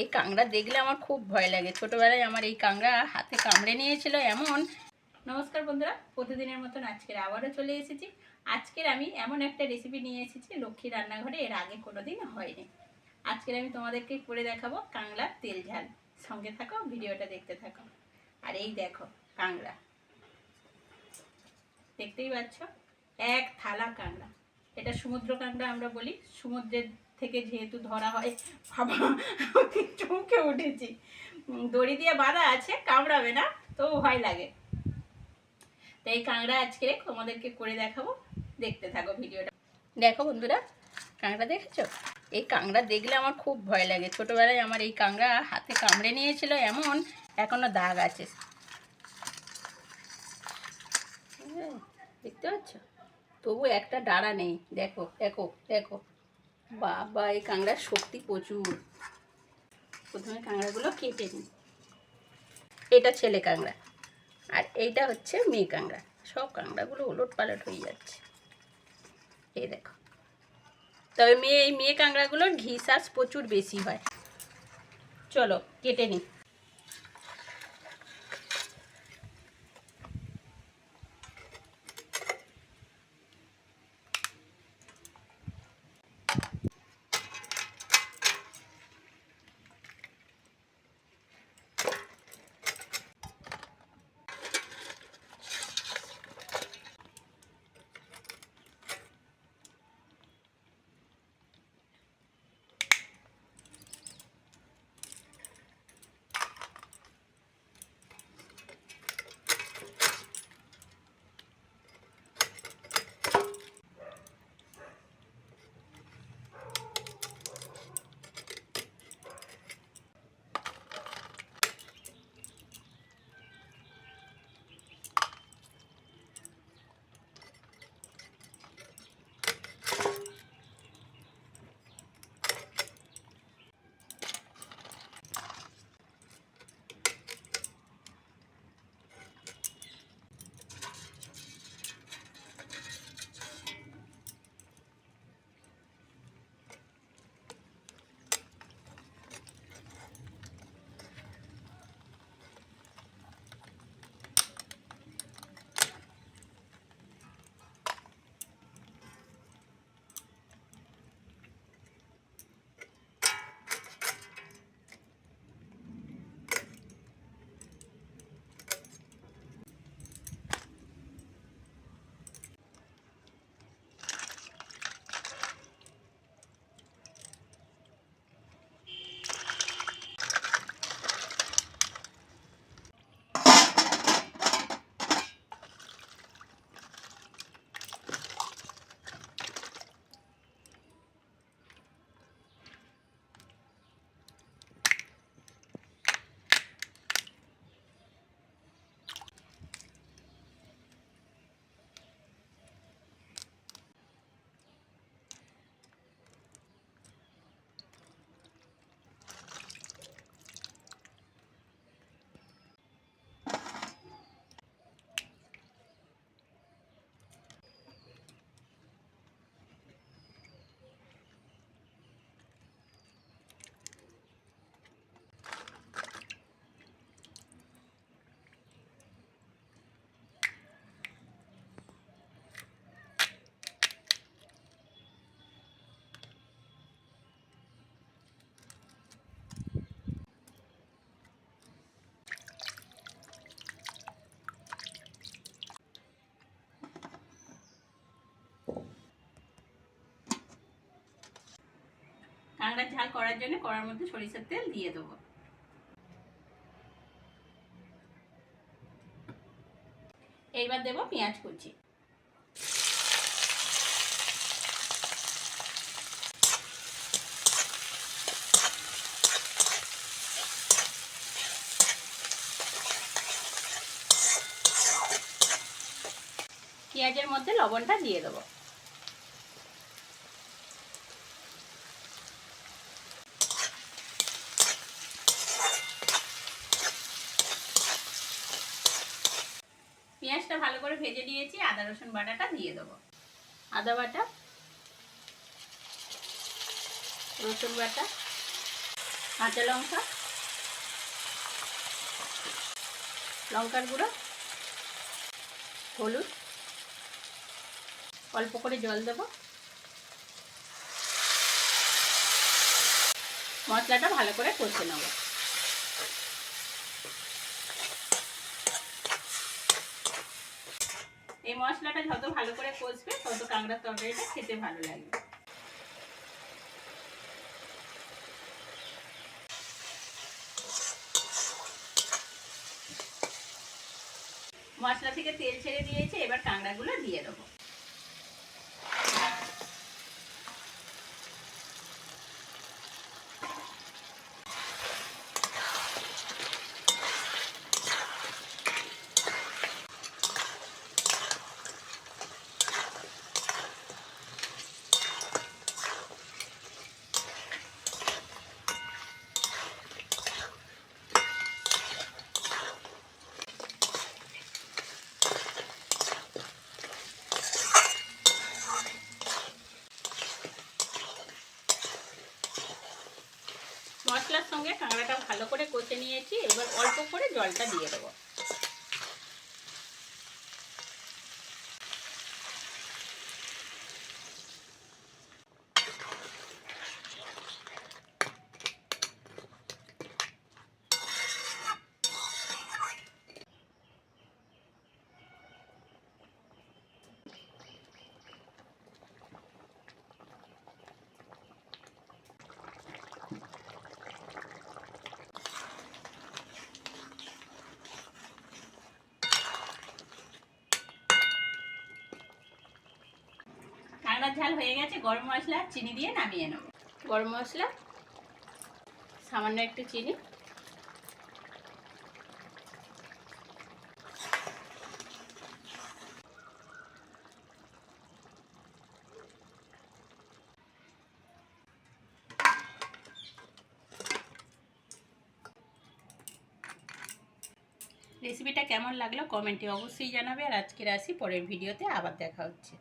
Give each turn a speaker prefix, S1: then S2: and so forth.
S1: এই কাঁকড়া দেখলে আমার খুব ভয় লাগে। ছোটোবেলায় আমার এই কাঁকড়া হাতে কামড়ে নিয়েছিল এমন। নমস্কার বন্ধুরা, প্রতিদিনের মতন আজকের আবারও চলে এসেছি। আজকের আমি এমন একটা রেসিপি নিয়ে এসেছি, লক্ষ্মী রান্নাঘরে, এর আগে কোনোদিন হয়নি। আজকের আমি তোমাদেরকে করে দেখাবো কাঁকড়ার তেল ঝাল। সঙ্গে থাকো, ভিডিওটা দেখতে থাকো। আর এই দেখো কাঁকড়া। দেখতেই পাচ্ছ? এক থালা কাঁকড়া। এটা সমুদ্র কাঁকড়া আমরা বলি। সমুদ্রের থেকে যেহেতু ধরা হয় বাবা চমকে উঠেছি। দড়ি দিয়ে বাঁধা আছে কামড়াবে না তো ভয় লাগে। তো এই কাঁকড়া আজকে তোমাদেরকে করে দেখাবো দেখতে থাকো ভিডিওটা। দেখো বন্ধুরা কাঁকড়া দেখেছ? এই কাঁকড়া দেখলে আমার খুব ভয় লাগে। ছোটোবেলায় আমার এই কাঁকড়া হাতে কামড়ে নিয়েছিল এমন এখনও দাগ আছে। হ্যাঁ, দেখতে পাচ্ছ? তবু একটা ডাড়া নেই। দেখো দেখো দেখো। বাবা, এই কাঁকড়ার শক্তি প্রচুর। প্রথমে কাঁকড়াগুলো কেটে নিই। এটা ছেলে কাঁকড়া, আর এইটা হচ্ছে মেয়ে কাঁকড়া। সব কাঁকড়াগুলো ওলট পালট হয়ে যাচ্ছে। এই দেখো। তবে মেয়ে, এই মেয়ে কাঁকড়াগুলোর ঘি শ্বাস প্রচুর বেশি হয়। চলো, কেটে নিই। কাঁকড়ার ঝাল করার জন্য কড়ার মধ্যে সরিষার তেল দিয়ে দেবো। এইবার দেবো পেঁয়াজ কুচি। পেঁয়াজের মধ্যে লবণটা দিয়ে দেবো। পেঁয়াজটা ভালো করে ভেজে নিয়েছি, আদা, রসুন বাটাটা দিয়ে দেবো। আদা বাটা, রসুন বাটা, কাঁচা লঙ্কা, লঙ্কার গুঁড়ো, হলুদ, অল্প করে জল দেবো। মশলাটা ভালো করে কষে নেব। এই মশলাটা যত ভালো করে কষবে, তত কাঁকড়ার তরকারিটা খেতে ভালো লাগবে। মশলা থেকে তেল ছেড়ে দিয়েছে, এবার কাঁকড়াগুলো দিয়ে দেবো মশলার সঙ্গে কাঁকড়াটা ভালো করে কষে নিয়েছি এবার অল্প করে জলটা দিয়ে দেবো। কাঁকড়ার ঝাল হয়ে গেছে, গরম মশলা, চিনি দিয়ে নামিয়ে নেব। গরম মশলা, সামান্য একটু চিনি। রেসিপিটা কেমন লাগল কমেন্টে অবশ্যই জানাবে, আর আজকের আসি, পরের ভিডিওতে আবার দেখা হচ্ছে।